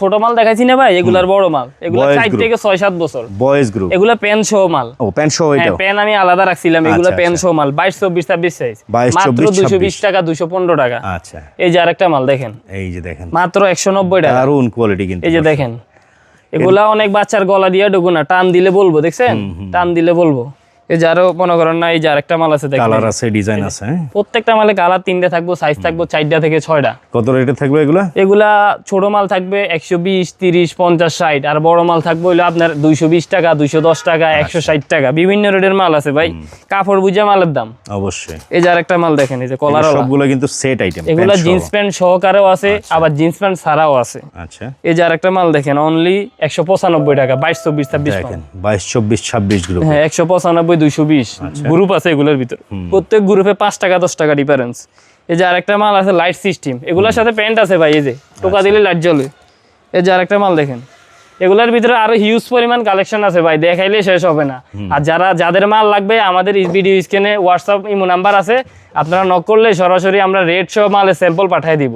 ছোট মাল দেখাইছি না ভাই এগুলার বড় মাল। এগুলা থেকে ছয় সাত বছর। বয়েজ গ্রুপ এগুলা প্যান সহ মাল। ও প্যান্ট সহ প্যান আমি আলাদা রাখছিলাম এগুলা আচ্ছা, প্যান আচ্ছা। সহ মাল। বাইশ চব্বিশ ছাব্বিশ সাইজ মাত্র 24, দুশো বিশ টাকা দুশো পনেরো টাকা। আচ্ছা। এই যে আরেকটা মাল দেখেন। এই যে দেখেন। মাত্র একশো নব্বই টাকা। দারুণ কোয়ালিটি কিন্তু এই যে দেখেন। এগুলা অনেক বাচ্চার গলা দিয়ে ঢুকু না টান দিলে বলব দেখছেন? টান দিলে বলব। এই যে আরও মনে করেন না এই যে আরেকটা মাল আছে কালার আছে ডিজাইন আছে হ্যাঁ? প্রত্যেকটা মালে কালার তিনটে থাকব সাইজ থাকব চারটা থেকে ছয়টা। কত রেটে থাকবে এগুলা? এগুলা ছোট মাল থাকবে একশো বিশ তিরিশ পঞ্চাশ ষাট। আর বড় মাল থাকবে হইল আপনার দুইশো বিশ টাকা দুইশো দশ টাকা একশো ষাট টাকা। বিভিন্ন রেটের মাল আছে ভাই। কাপড় বুঝে মালের দাম। অবশ্যই। এই যে আরেকটা মাল দেখেন এই যে কলার সবগুলো কিন্তু সেট আইটেম এগুলা জিন্স প্যান্ট সহকারেও আছে আবার জিন্স প্যান্ট ছাড়াও আছে। আচ্ছা। এই যে আরেকটা মাল দেখেন অনলি একশো পঁচানব্বই টাকা বাইশ চব্বিশ ছাব্বিশ দেখেন বাইশ চব্বিশ ছাব্বিশ হ্যাঁ একশো পঁচানব্বই দুইশো বিশ গ্রুপ আছে এগুলোর ভিতর। প্রত্যেক গ্রুপে পাঁচ টাকা দশ টাকা ডিফারেন্স এই যে আরেকটা মাল আছে লাইট সিস্টেম এগুলোর সাথে প্যান্ট আছে ভাই এই যে টোকা দিলে লাইট জ্বলে। এই যে আরেকটা মাল দেখেন এগুলোর ভিতরে আরও হিউজ পরিমাণ কালেকশন আছে ভাই দেখাইলে শেষ হবে না। আর যারা যাদের মাল লাগবে আমাদের ভিডিও স্ক্রিনে হোয়াটসঅ্যাপ ইমো নাম্বার আছে আপনারা নক করলে সরাসরি আমরা রেড সহ মালের স্যাম্পল পাঠিয়ে দিব।